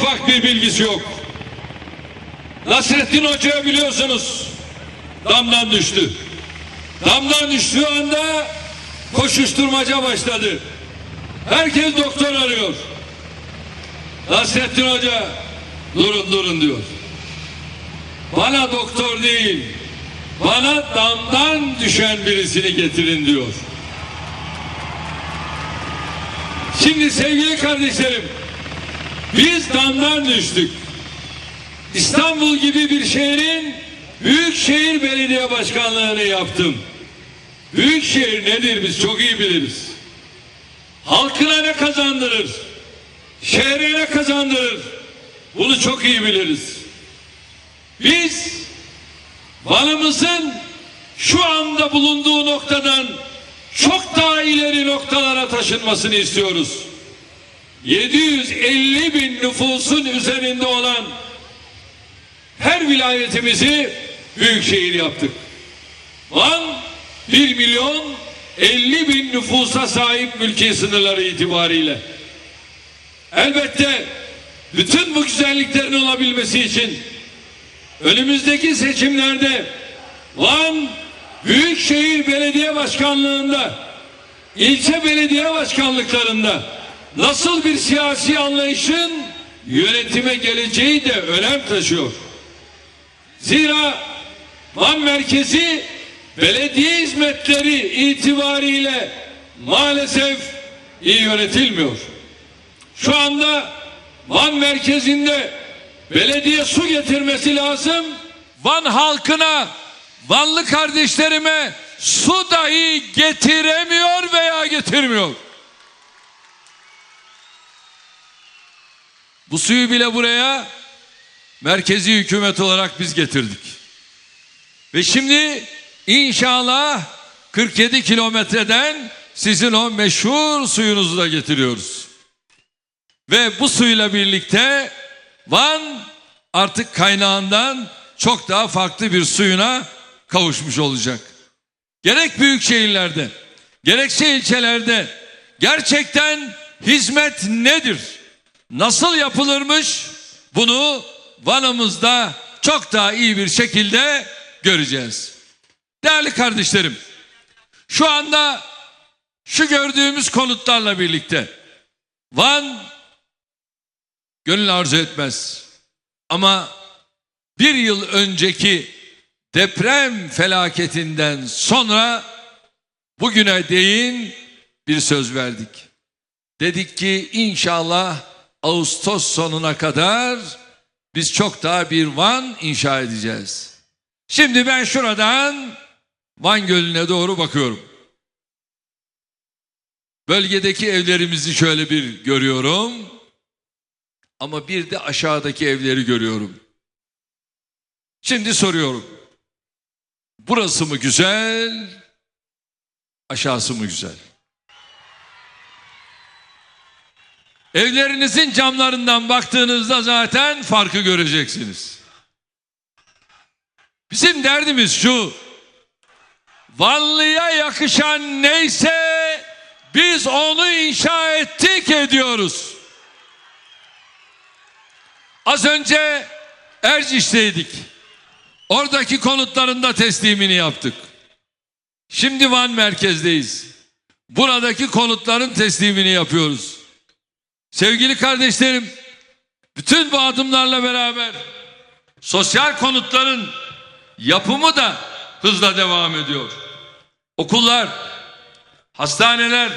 ufak bir bilgisi yok. Nasrettin Hoca'yı biliyorsunuz. Damdan düştü. Damdan düştüğü anda koşuşturmaca başladı. Herkes doktor arıyor. Nasrettin Hoca durun durun diyor. Bana doktor değil, bana damdan düşen birisini getirin diyor. Şimdi sevgili kardeşlerim, biz damdan düştük. İstanbul gibi bir şehrin Büyükşehir Belediye Başkanlığı'nı yaptım. Büyükşehir nedir biz çok iyi biliriz. Halkına ne kazandırır? Şehre ne kazandırır? Bunu çok iyi biliriz. Biz Van'ımızın şu anda bulunduğu noktadan çok daha ileri noktalara taşınmasını istiyoruz. 750 bin nüfusun üzerinde olan her vilayetimizi büyükşehir yaptık. Van 1 milyon 50 bin nüfusa sahip mülki sınırları itibariyle. Elbette bütün bu güzelliklerin olabilmesi için önümüzdeki seçimlerde Van Büyükşehir Belediye Başkanlığı'nda ilçe belediye başkanlıklarında nasıl bir siyasi anlayışın yönetime geleceği de önem taşıyor. Zira Van merkezi belediye hizmetleri itibariyle maalesef iyi yönetilmiyor. Şu anda Van merkezinde belediye su getirmesi lazım. Van halkına, Vanlı kardeşlerime su dahi getiremiyor veya getirmiyor. Bu suyu bile buraya merkezi hükümet olarak biz getirdik. Ve şimdi inşallah 47 kilometreden sizin o meşhur suyunuzu da getiriyoruz. Ve bu suyla birlikte Van artık kaynağından çok daha farklı bir suyuna kavuşmuş olacak. Gerek büyük şehirlerde, gerekse ilçelerde gerçekten hizmet nedir? Nasıl yapılırmış? Bunu Van'ımızda çok daha iyi bir şekilde göreceğiz. Değerli kardeşlerim, şu anda şu gördüğümüz konutlarla birlikte Van gönül arzu etmez. Ama bir yıl önceki deprem felaketinden sonra bugüne değin bir söz verdik. Dedik ki inşallah Ağustos sonuna kadar biz çok daha bir Van inşa edeceğiz. Şimdi ben şuradan Van Gölü'ne doğru bakıyorum. Bölgedeki evlerimizi şöyle bir görüyorum. Ama bir de aşağıdaki evleri görüyorum. Şimdi soruyorum. Burası mı güzel? Aşağısı mı güzel? Evlerinizin camlarından baktığınızda zaten farkı göreceksiniz. Bizim derdimiz şu. Vanlıya yakışan neyse biz onu inşa ettik ediyoruz. Az önce Erciş'teydik. Oradaki konutlarında teslimini yaptık. Şimdi Van merkezdeyiz. Buradaki konutların teslimini yapıyoruz. Sevgili kardeşlerim, bütün bu adımlarla beraber sosyal konutların yapımı da hızla devam ediyor. Okullar, hastaneler,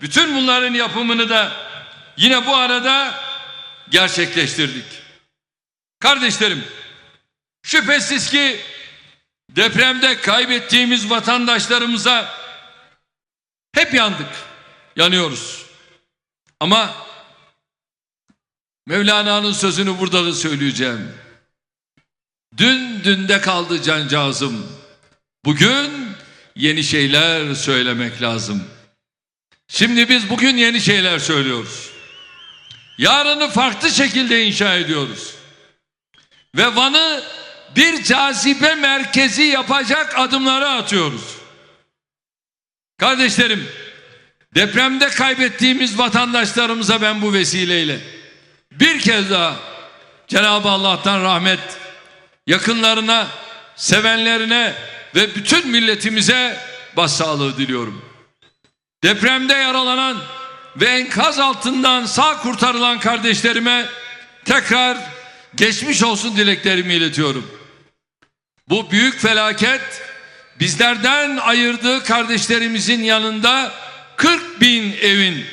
bütün bunların yapımını da yine bu arada gerçekleştirdik. Kardeşlerim, şüphesiz ki depremde kaybettiğimiz vatandaşlarımıza hep yandık, yanıyoruz. Ama Mevlana'nın sözünü burada da söyleyeceğim. Dün dünde kaldı cancağızım. Bugün yeni şeyler söylemek lazım. Şimdi biz bugün yeni şeyler söylüyoruz. Yarını farklı şekilde inşa ediyoruz. Ve Van'ı bir cazibe merkezi yapacak adımları atıyoruz. Kardeşlerim, depremde kaybettiğimiz vatandaşlarımıza ben bu vesileyle bir kez daha Cenab-ı Allah'tan rahmet, yakınlarına, sevenlerine ve bütün milletimize başsağlığı diliyorum. Depremde yaralanan ve enkaz altından sağ kurtarılan kardeşlerime tekrar geçmiş olsun dileklerimi iletiyorum. Bu büyük felaket bizlerden ayırdığı kardeşlerimizin yanında 40 bin evin,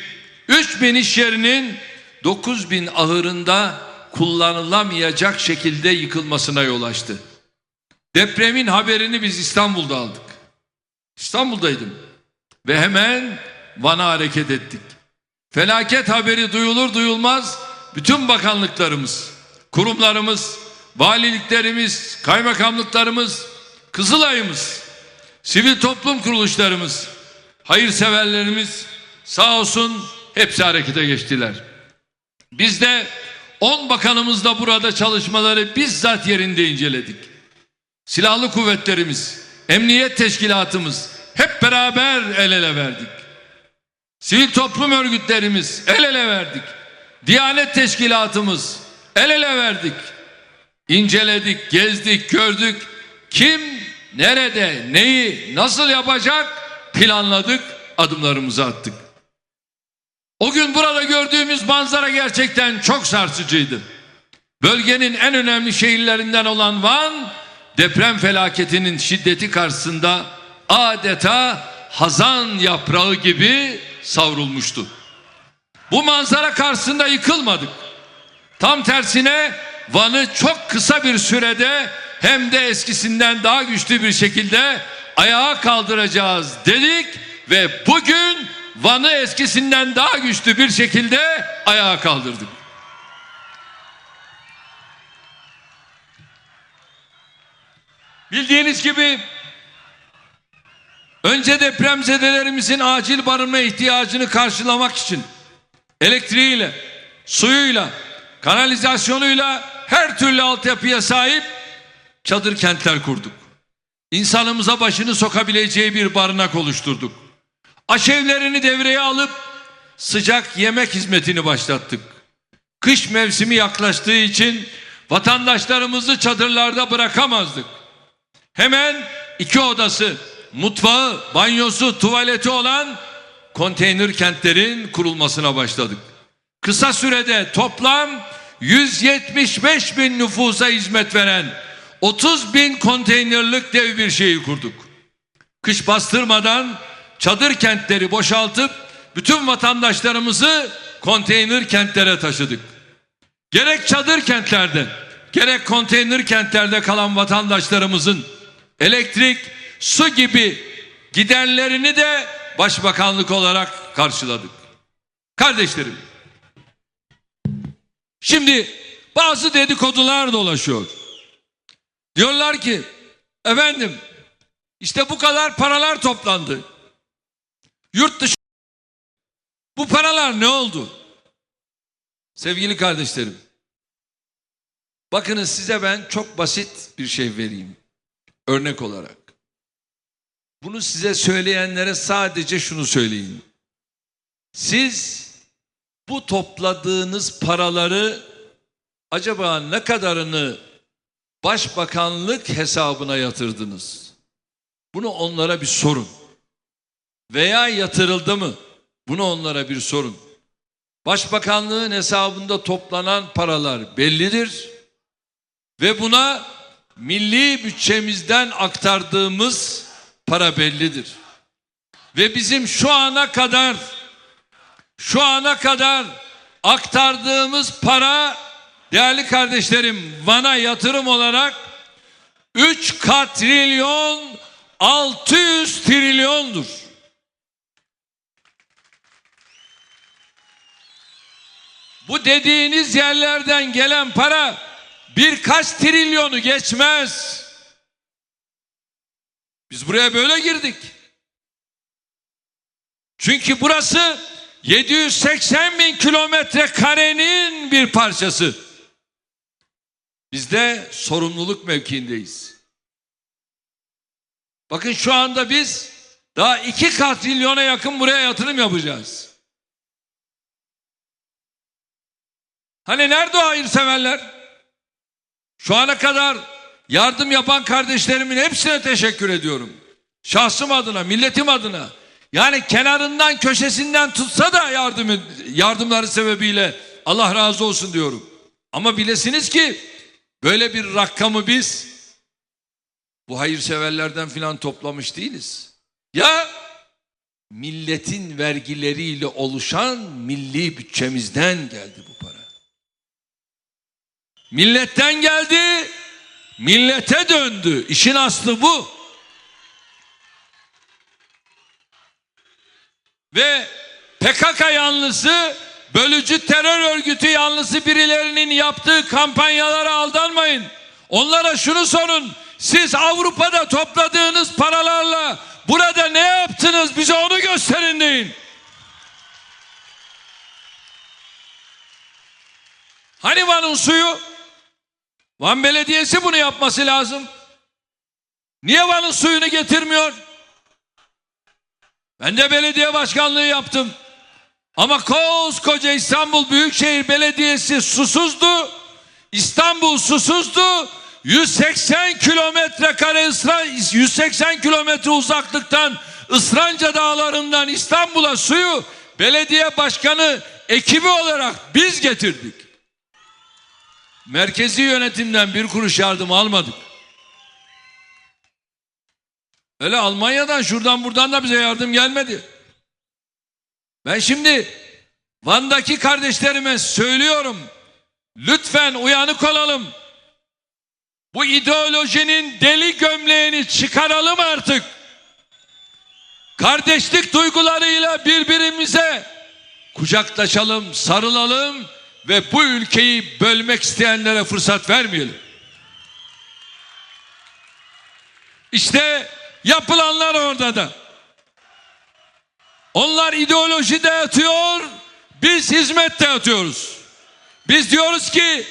3 bin iş yerinin, 9 bin ahırında kullanılamayacak şekilde yıkılmasına yol açtı. Depremin haberini biz İstanbul'da aldık. İstanbul'daydım ve hemen Van'a hareket ettik. Felaket haberi duyulur duyulmaz bütün bakanlıklarımız, kurumlarımız, valiliklerimiz, kaymakamlıklarımız, Kızılay'ımız, sivil toplum kuruluşlarımız, hayırseverlerimiz sağ olsun hepsi harekete geçtiler. Biz de 10 bakanımızla burada çalışmaları bizzat yerinde inceledik. Silahlı kuvvetlerimiz, emniyet teşkilatımız hep beraber el ele verdik. Sivil toplum örgütlerimiz el ele verdik. Diyanet teşkilatımız el ele verdik. İnceledik, gezdik, gördük. Kim nerede, neyi, nasıl yapacak planladık, adımlarımızı attık. O gün burada gördüğümüz manzara gerçekten çok sarsıcıydı. Bölgenin en önemli şehirlerinden olan Van, deprem felaketinin şiddeti karşısında adeta hazan yaprağı gibi savrulmuştu. Bu manzara karşısında yıkılmadık. Tam tersine Van'ı çok kısa bir sürede hem de eskisinden daha güçlü bir şekilde ayağa kaldıracağız dedik ve bugün Van'ı eskisinden daha güçlü bir şekilde ayağa kaldırdık. Bildiğiniz gibi önce depremzedelerimizin acil barınma ihtiyacını karşılamak için elektriğiyle, suyuyla, kanalizasyonuyla her türlü altyapıya sahip çadır kentler kurduk. İnsanımıza başını sokabileceği bir barınak oluşturduk. Aşevlerini devreye alıp sıcak yemek hizmetini başlattık. Kış mevsimi yaklaştığı için vatandaşlarımızı çadırlarda bırakamazdık. Hemen iki odası, mutfağı, banyosu, tuvaleti olan konteyner kentlerin kurulmasına başladık. Kısa sürede toplam 175 bin nüfusa hizmet veren 30 bin konteynerlik dev bir şeyi kurduk. Kış bastırmadan çadır kentleri boşaltıp bütün vatandaşlarımızı konteyner kentlere taşıdık. Gerek çadır kentlerde gerek konteyner kentlerde kalan vatandaşlarımızın elektrik, su gibi giderlerini de başbakanlık olarak karşıladık. Kardeşlerim, şimdi bazı dedikodular dolaşıyor. Diyorlar ki, efendim işte bu kadar paralar toplandı. Yurt dışı bu paralar ne oldu? Sevgili kardeşlerim, bakınız size ben çok basit bir şey vereyim örnek olarak. Bunu size söyleyenlere sadece şunu söyleyin. Siz bu topladığınız paraları acaba ne kadarını başbakanlık hesabına yatırdınız? Bunu onlara bir sorun. Veya yatırıldı mı? Bunu onlara bir sorun. Başbakanlığın hesabında toplanan paralar bellidir. Ve buna milli bütçemizden aktardığımız para bellidir. Ve bizim şu ana kadar şu ana kadar aktardığımız para değerli kardeşlerim Van'a yatırım olarak 3 katrilyon 600 trilyondur. Bu dediğiniz yerlerden gelen para birkaç trilyonu geçmez. Biz buraya böyle girdik. Çünkü burası 780 bin kilometre karenin bir parçası. Biz de sorumluluk mevkiindeyiz. Bakın şu anda biz daha iki katrilyona yakın buraya yatırım yapacağız. Hani nerede o hayırseverler? Şu ana kadar yardım yapan kardeşlerimin hepsine teşekkür ediyorum. Şahsım adına, milletim adına. Yani kenarından, köşesinden tutsa da yardımı, yardımları sebebiyle Allah razı olsun diyorum. Ama bilesiniz ki böyle bir rakamı biz bu hayırseverlerden filan toplamış değiliz. Ya milletin vergileriyle oluşan milli bütçemizden geldi bu. Milletten geldi, millete döndü. İşin aslı bu. Ve PKK yanlısı, bölücü terör örgütü yanlısı birilerinin yaptığı kampanyalara aldanmayın. Onlara şunu sorun. Siz Avrupa'da topladığınız paralarla burada ne yaptınız bize onu gösterin deyin. Hani Van'ın suyu? Van Belediyesi bunu yapması lazım. Niye Van'ın suyunu getirmiyor? Ben de belediye başkanlığı yaptım. Ama koskoca İstanbul Büyükşehir Belediyesi susuzdu. İstanbul susuzdu. 180 kilometre kare ısra- 180 kilometre uzaklıktan Isranca dağlarından İstanbul'a suyu belediye başkanı ekibi olarak biz getirdik. Merkezi yönetimden bir kuruş yardım almadık. Öyle Almanya'dan şuradan buradan da bize yardım gelmedi. Ben şimdi Van'daki kardeşlerime söylüyorum. Lütfen uyanık olalım. Bu ideolojinin deli gömleğini çıkaralım artık. Kardeşlik duygularıyla birbirimize kucaklaşalım, sarılalım ve bu ülkeyi bölmek isteyenlere fırsat vermeyelim. İşte yapılanlar orada da. Onlar ideoloji dağıtıyor, biz hizmet dağıtıyoruz. Biz diyoruz ki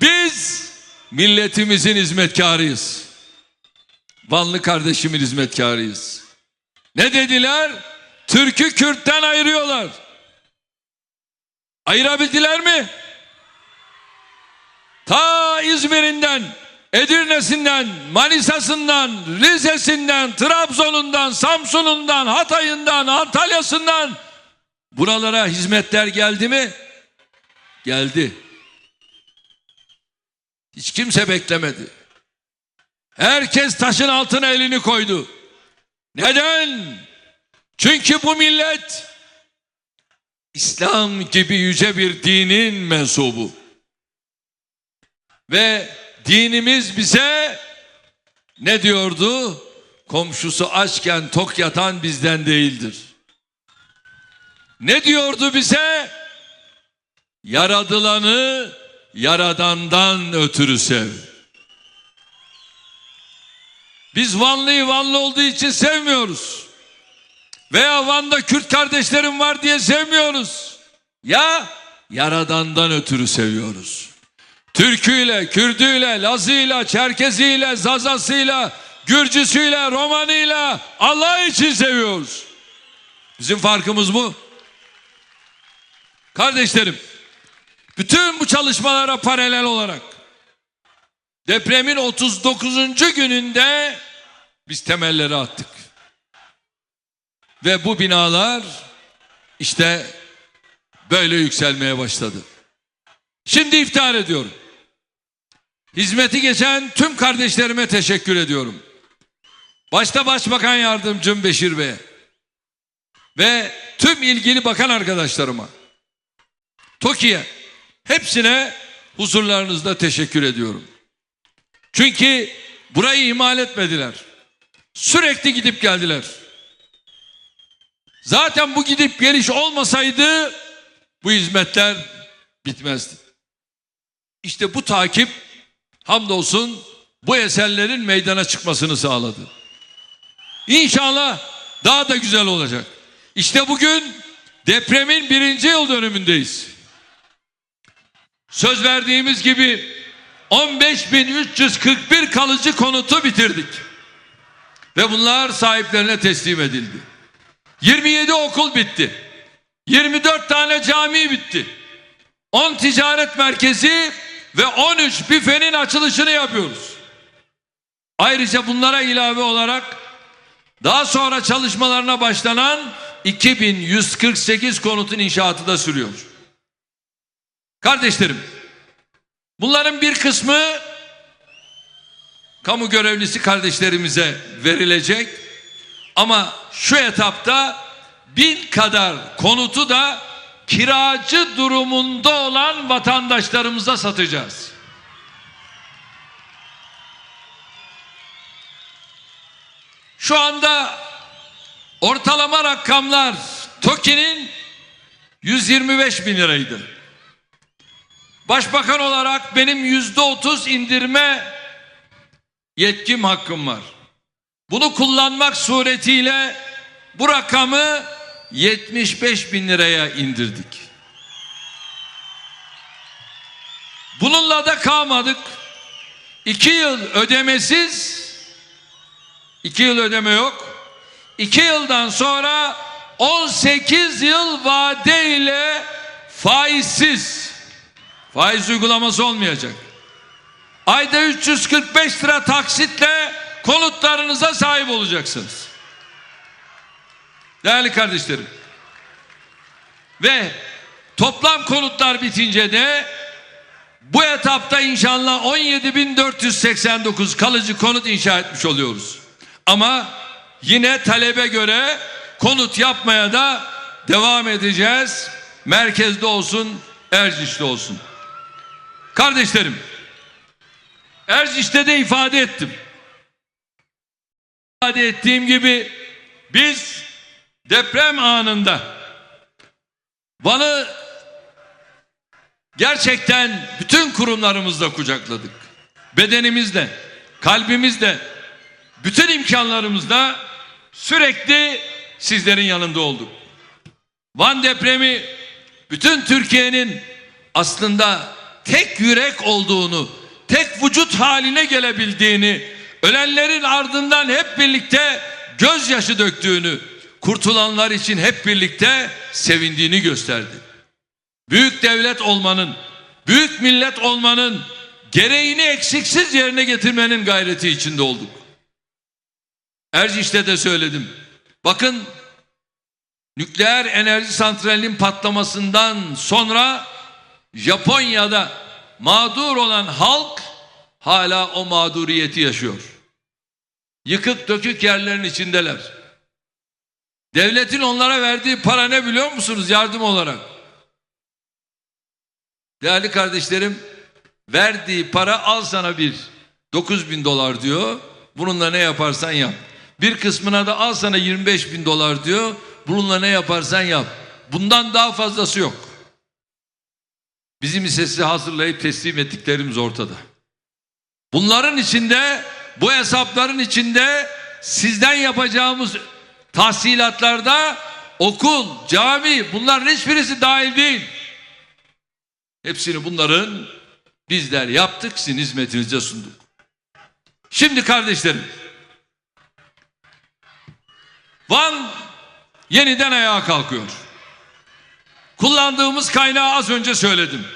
biz milletimizin hizmetkarıyız. Vanlı kardeşimin hizmetkarıyız. Ne dediler? Türk'ü Kürt'ten ayırıyorlar. Ayırabildiler mi? Ta İzmir'inden, Edirne'sinden, Manisa'sından, Rize'sinden, Trabzon'undan, Samsun'undan, Hatay'ından, Antalya'sından buralara hizmetler geldi mi? Geldi. Hiç kimse beklemedi. Herkes taşın altına elini koydu. Neden? Çünkü bu millet İslam gibi yüce bir dinin mensubu. Ve dinimiz bize ne diyordu? Komşusu açken tok yatan bizden değildir. Ne diyordu bize? Yaradılanı yaradandan ötürü sev. Biz Vanlı'yı Vanlı olduğu için sevmiyoruz. Veya Van'da Kürt kardeşlerim var diye sevmiyoruz. Ya Yaradan'dan ötürü seviyoruz. Türküyle, Kürdüyle, Lazıyla, Çerkeziyle, Zazasıyla, Gürcüsüyle, Romanıyla Allah için seviyoruz. Bizim farkımız bu. Kardeşlerim, bütün bu çalışmalara paralel olarak depremin 39. gününde biz temelleri attık. Ve bu binalar işte böyle yükselmeye başladı. Şimdi iftihar ediyorum. Hizmeti geçen tüm kardeşlerime teşekkür ediyorum. Başta Başbakan Yardımcım Beşir Bey'e ve tüm ilgili bakan arkadaşlarıma, TOKİ'ye hepsine huzurlarınızda teşekkür ediyorum. Çünkü burayı ihmal etmediler. Sürekli gidip geldiler. Zaten bu gidip geliş olmasaydı bu hizmetler bitmezdi. İşte bu takip hamdolsun bu eserlerin meydana çıkmasını sağladı. İnşallah daha da güzel olacak. İşte bugün depremin birinci yıl dönümündeyiz. Söz verdiğimiz gibi 15.341 kalıcı konutu bitirdik. Ve bunlar sahiplerine teslim edildi. 27 okul bitti. 24 tane cami bitti. 10 ticaret merkezi ve 13 büfenin açılışını yapıyoruz. Ayrıca bunlara ilave olarak daha sonra çalışmalarına başlanan 2148 konutun inşaatı da sürüyor. Kardeşlerim, bunların bir kısmı kamu görevlisi kardeşlerimize verilecek. Ama şu etapta bin kadar konutu da kiracı durumunda olan vatandaşlarımıza satacağız. Şu anda ortalama rakamlar TOKİ'nin 125 bin liraydı. Başbakan olarak benim yüzde otuz indirme yetkim hakkım var. Bunu kullanmak suretiyle bu rakamı 75 bin liraya indirdik. Bununla da kalmadık. İki yıl ödemesiz, iki yıl ödeme yok. İki yıldan sonra 18 yıl vadeyle faizsiz, faiz uygulaması olmayacak. Ayda 345 lira taksitle konutlarınıza sahip olacaksınız. Değerli kardeşlerim. Ve toplam konutlar bitince de bu etapta inşallah 17.489 kalıcı konut inşa etmiş oluyoruz. Ama yine talebe göre konut yapmaya da devam edeceğiz. Merkezde olsun, Erciş'te olsun. Kardeşlerim, Erciş'te de ifade ettim. İfade ettiğim gibi biz deprem anında Van'ı gerçekten bütün kurumlarımızla kucakladık. Bedenimizle, kalbimizle, bütün imkanlarımızla sürekli sizlerin yanında olduk. Van depremi bütün Türkiye'nin aslında tek yürek olduğunu, tek vücut haline gelebildiğini, ölenlerin ardından hep birlikte gözyaşı döktüğünü, kurtulanlar için hep birlikte sevindiğini gösterdi. Büyük devlet olmanın, büyük millet olmanın gereğini eksiksiz yerine getirmenin gayreti içinde olduk. Erciş'te de söyledim. Bakın nükleer enerji santralinin patlamasından sonra Japonya'da mağdur olan halk hala o mağduriyeti yaşıyor. Yıkık dökük yerlerin içindeler. Devletin onlara verdiği para ne biliyor musunuz yardım olarak? Değerli kardeşlerim verdiği para al sana bir 9 bin dolar diyor. Bununla ne yaparsan yap. Bir kısmına da al sana 25 bin dolar diyor. Bununla ne yaparsan yap. Bundan daha fazlası yok. Bizim ise hazırlayıp teslim ettiklerimiz ortada. Bunların içinde bu hesapların içinde sizden yapacağımız tahsilatlarda okul, cami bunların hiçbirisi dahil değil. Hepsini bunların bizler yaptık, sizin hizmetinize sunduk. Şimdi kardeşlerim, Van yeniden ayağa kalkıyor. Kullandığımız kaynağı az önce söyledim.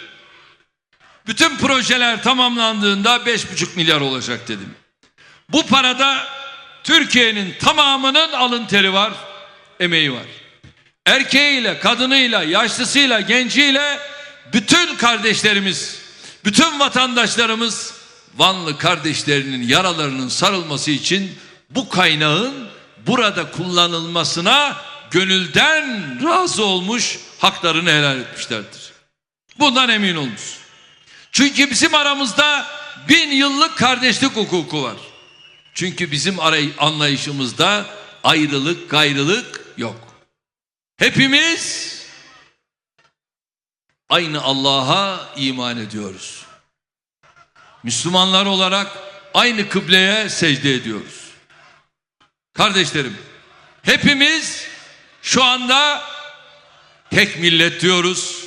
Bütün projeler tamamlandığında 5,5 milyar olacak dedim. Bu parada Türkiye'nin tamamının alın teri var, emeği var. Erkeğiyle, kadınıyla, yaşlısıyla, genciyle bütün kardeşlerimiz, bütün vatandaşlarımız Vanlı kardeşlerinin yaralarının sarılması için bu kaynağın burada kullanılmasına gönülden razı olmuş, haklarını helal etmişlerdir. Bundan emin olunuz. Çünkü bizim aramızda bin yıllık kardeşlik hukuku var. Çünkü bizim anlayışımızda ayrılık, gayrılık yok. Hepimiz aynı Allah'a iman ediyoruz. Müslümanlar olarak aynı kıbleye secde ediyoruz. Kardeşlerim, hepimiz şu anda tek millet diyoruz,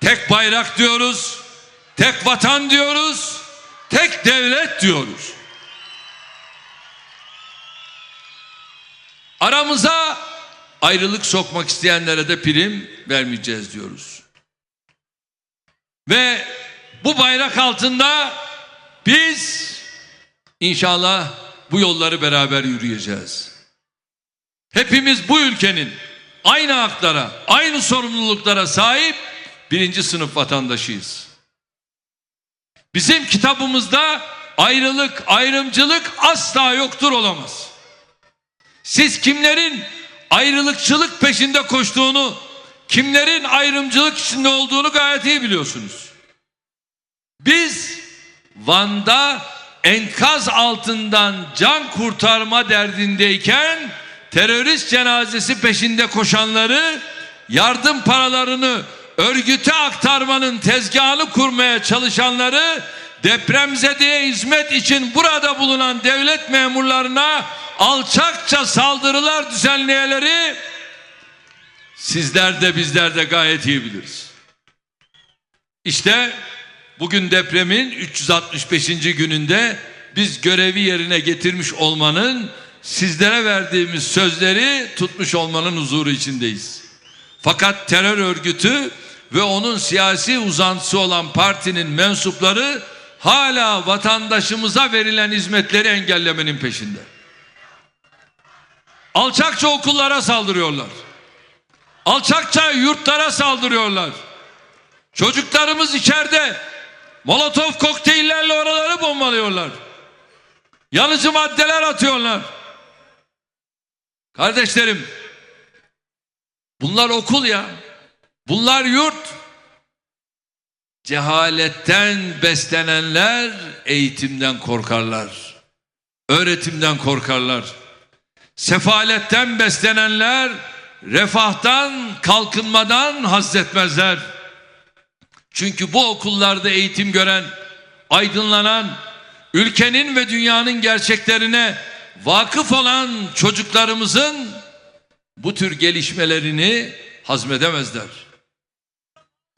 tek bayrak diyoruz, tek vatan diyoruz, tek devlet diyoruz. Aramıza ayrılık sokmak isteyenlere de prim vermeyeceğiz diyoruz. Ve bu bayrak altında biz inşallah bu yolları beraber yürüyeceğiz. Hepimiz bu ülkenin aynı haklara, aynı sorumluluklara sahip birinci sınıf vatandaşıyız. Bizim kitabımızda ayrılık, ayrımcılık asla yoktur olamaz. Siz kimlerin ayrılıkçılık peşinde koştuğunu, kimlerin ayrımcılık içinde olduğunu gayet iyi biliyorsunuz. Biz Van'da enkaz altından can kurtarma derdindeyken terörist cenazesi peşinde koşanları yardım paralarını örgüte aktarmanın tezgahını kurmaya çalışanları depremzedeye hizmet için burada bulunan devlet memurlarına alçakça saldırılar düzenleyeleri sizler de bizler de gayet iyi biliriz. İşte bugün depremin 365. gününde biz görevi yerine getirmiş olmanın sizlere verdiğimiz sözleri tutmuş olmanın huzuru içindeyiz. Fakat terör örgütü ve onun siyasi uzantısı olan partinin mensupları hala vatandaşımıza verilen hizmetleri engellemenin peşinde. Alçakça okullara saldırıyorlar. Alçakça yurtlara saldırıyorlar. Çocuklarımız içeride Molotov kokteyllerle oraları bombalıyorlar. Yanıcı maddeler atıyorlar. Kardeşlerim bunlar okul ya. Bunlar yurt. Cehaletten beslenenler eğitimden korkarlar. Öğretimden korkarlar. Sefaletten beslenenler refahtan, kalkınmadan hazzetmezler. Çünkü bu okullarda eğitim gören, aydınlanan, ülkenin ve dünyanın gerçeklerine vakıf olan çocuklarımızın bu tür gelişmelerini hazmedemezler.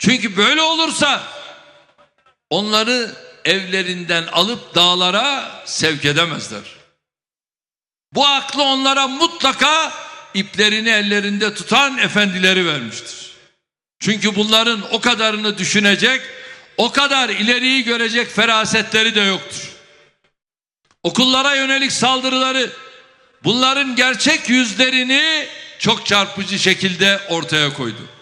Çünkü böyle olursa onları evlerinden alıp dağlara sevk edemezler. Bu aklı onlara mutlaka iplerini ellerinde tutan efendileri vermiştir. Çünkü bunların o kadarını düşünecek, o kadar ileriyi görecek ferasetleri de yoktur. Okullara yönelik saldırıları bunların gerçek yüzlerini çok çarpıcı şekilde ortaya koydu.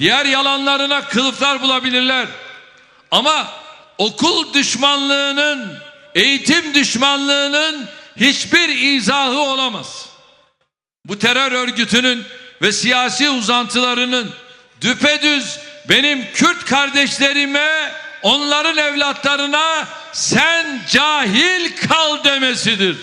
Diğer yalanlarına kılıflar bulabilirler. Ama okul düşmanlığının, eğitim düşmanlığının hiçbir izahı olamaz. Bu terör örgütünün ve siyasi uzantılarının düpedüz benim Kürt kardeşlerime, onların evlatlarına sen cahil kal demesidir.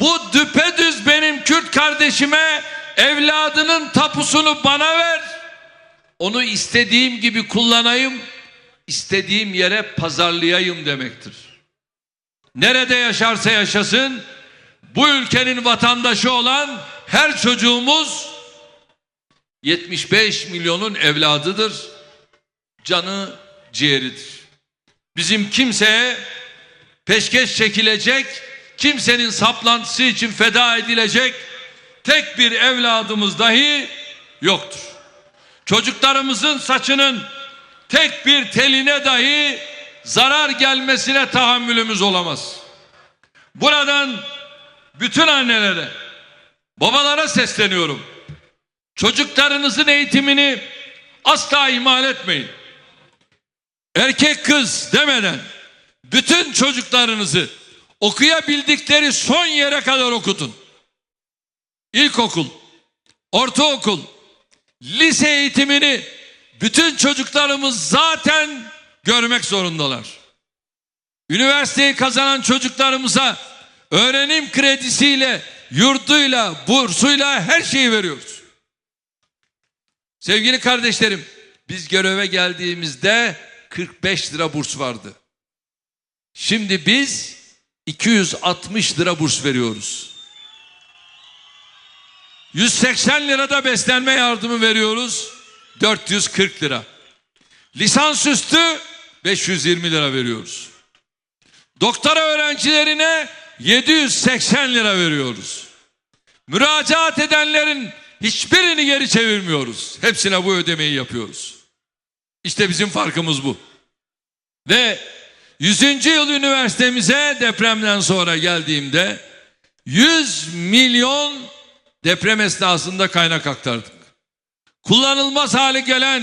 Bu düpedüz benim Kürt kardeşime evladının tapusunu bana ver. Onu istediğim gibi kullanayım, istediğim yere pazarlayayım demektir. Nerede yaşarsa yaşasın bu ülkenin vatandaşı olan her çocuğumuz 75 milyonun evladıdır. Canı ciğeridir. Bizim kimseye peşkeş çekilecek, kimsenin saplantısı için feda edilecek tek bir evladımız dahi yoktur. Çocuklarımızın saçının tek bir teline dahi zarar gelmesine tahammülümüz olamaz. Buradan bütün annelere, babalara sesleniyorum. Çocuklarınızın eğitimini asla ihmal etmeyin. Erkek kız demeden bütün çocuklarınızı okuyabildikleri son yere kadar okutun. İlkokul, ortaokul, lise eğitimini bütün çocuklarımız zaten görmek zorundalar. Üniversiteyi kazanan çocuklarımıza öğrenim kredisiyle, yurduyla, bursuyla her şeyi veriyoruz. Sevgili kardeşlerim, biz göreve geldiğimizde 45 lira burs vardı. Şimdi biz 260 lira burs veriyoruz. 180 lirada beslenme yardımı veriyoruz. 440 lira. Lisansüstü 520 lira veriyoruz. Doktora öğrencilerine 780 lira veriyoruz. Müracaat edenlerin hiçbirini geri çevirmiyoruz. Hepsine bu ödemeyi yapıyoruz. İşte bizim farkımız bu. Ve 100. yıl üniversitemize depremden sonra geldiğimde 100 milyon deprem esnasında kaynak aktardık. Kullanılmaz hale gelen